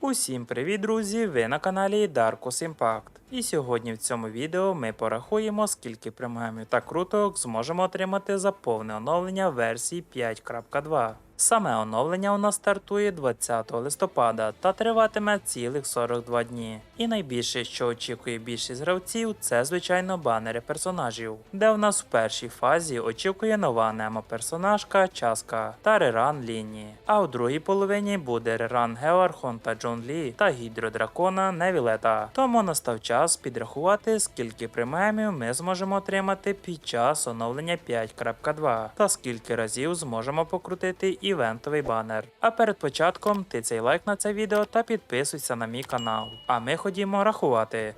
Усім привіт, друзі! Ви на каналі Darkus Impact. І сьогодні в цьому відео ми порахуємо, скільки преміумів та круток зможемо отримати за повне оновлення версії 5.2. Саме оновлення у нас стартує 20 листопада та триватиме цілих 42 дні. І найбільше, що очікує більшість гравців, це звичайно банери персонажів, де у нас в першій фазі очікує нова немо персонажка Часка та реран Ліні. А у другій половині буде реран Геоархонта Джон Лі та гідродракона Невілета. Тому настав час підрахувати, скільки преміумів ми зможемо отримати під час оновлення 5.2 та скільки разів зможемо покрутити івентовий банер. А перед початком ти цей лайк на це відео та підписуйся на мій канал. А ми ходімо рахувати.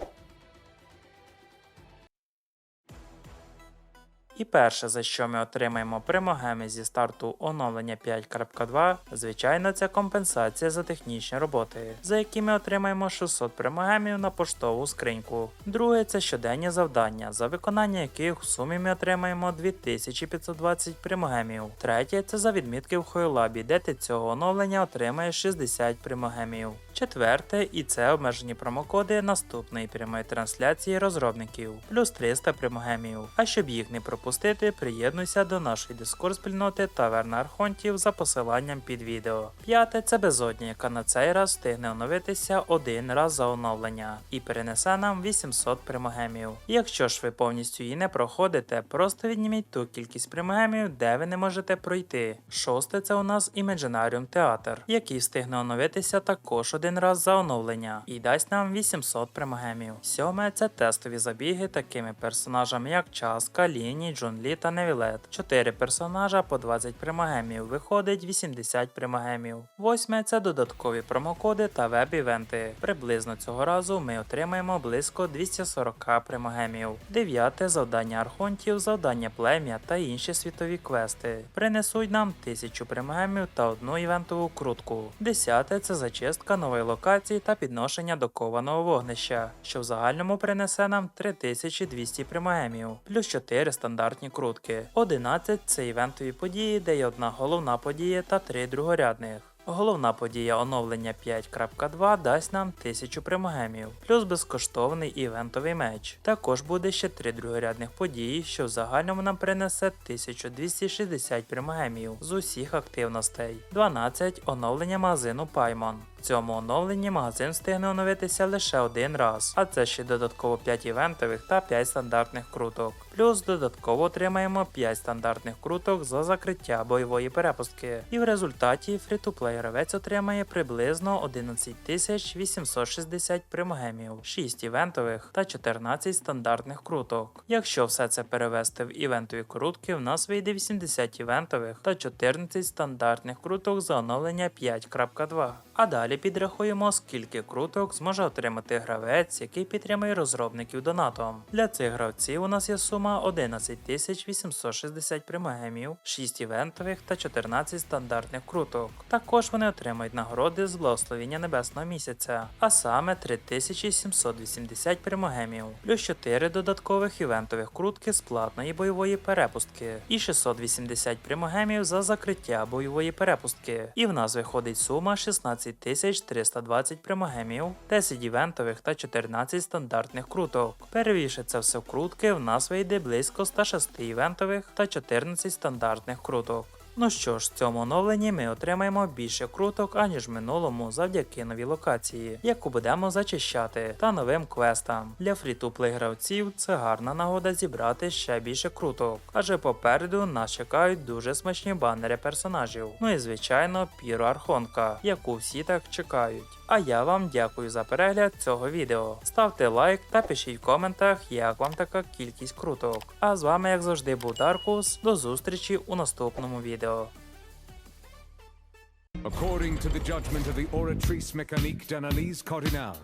І перше, за що ми отримаємо примогеми зі старту оновлення 5.2, звичайно, це компенсація за технічні роботи, за які ми отримаємо 600 примогемів на поштову скриньку. Друге це щоденні завдання, за виконання яких в сумі ми отримаємо 2520 примогемів. Третє це за відмітки в Хойлабі, де ти цього оновлення отримаєш 60 примогемів. Четверте, і це обмежені промокоди наступної прямої трансляції розробників, плюс 300 примогемів. А щоб їх не пропустити, приєднуйся до нашої дискорд спільноти Таверна Архонтів за посиланням під відео. П'яте це безодня, яка на цей раз встигне оновитися один раз за оновлення і перенесе нам 800 примогемів. Якщо ж ви повністю її не проходите, просто відніміть ту кількість примогемів, де ви не можете пройти. Шосте це у нас Imaginarium Theater, який встигне оновитися також один раз за оновлення і дасть нам 800 примогемів. Сьоме це тестові забіги такими персонажами, як Часка, Ліні, Джон Лі та Невілет. 4 персонажа по 20 примогемів, виходить 80 примогемів. Восьме це додаткові промокоди та веб-івенти. Приблизно цього разу ми отримаємо близько 240 примогемів. Дев'яте завдання архонтів, завдання плем'я та інші світові квести. Принесуть нам 1000 примогемів та одну івентову крутку. Десяте це зачистка нової локації та підношення до кованого вогнища, що в загальному принесе нам 3200 примогемів, плюс 4 стандартні крутки. 11 це івентові події, де є одна головна подія та 3 другорядних. Головна подія оновлення 5.2 дасть нам 1000 примогемів, плюс безкоштовний івентовий меч. Також буде ще 3 другорядних події, що в загальному нам принесе 1260 примогемів з усіх активностей. 12 оновлення магазину Paimon. В цьому оновленні магазин встигне оновитися лише один раз, а це ще додатково 5 івентових та 5 стандартних круток. Плюс додатково отримаємо 5 стандартних круток за закриття бойової перепустки. І в результаті фрі-то-плей гравець отримає приблизно 11 860 примогемів, 6 івентових та 14 стандартних круток. Якщо все це перевести в івентові крутки, в нас вийде 80 івентових та 14 стандартних круток за оновлення 5.2. А далі підрахуємо, скільки круток зможе отримати гравець, який підтримує розробників донатом. Для цих гравців у нас є сума 11 860 примагемів, 6 івентових та 14 стандартних круток. Також вони отримають нагороди з благословіння небесного місяця, а саме 3780 примагемів, плюс 4 додаткових івентових крутки з платної бойової перепустки і 680 примагемів за закриття бойової перепустки. І в нас виходить сума 16 320 примагемів, 10 івентових та 14 стандартних круток. Перевіше це все крутки, в нас вийде близько 106 івентових та 14 стандартних круток. Ну що ж, в цьому оновленні ми отримаємо більше круток, аніж в минулому, завдяки новій локації, яку будемо зачищати, та новим квестам. Для фрі-ту-плей гравців це гарна нагода зібрати ще більше круток, адже попереду нас чекають дуже смачні банери персонажів. Ну і звичайно, Піро Архонка, яку всі так чекають. А я вам дякую за перегляд цього відео. Ставте лайк та пишіть в коментах, як вам така кількість круток. А з вами, як завжди, був Даркус. До зустрічі у наступному відео. According to the judgment of the Oratrice Mécanique d'Analyse Cardinal,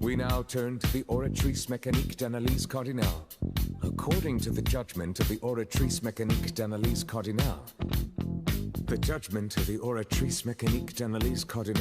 we now turn to the Oratrice Mécanique d'Analyse Cardinal. According to the judgment of the Oratrice Mécanique d'Analyse Cardinal, the judgment of the Oratrice Mécanique d'Analyse Cardinal.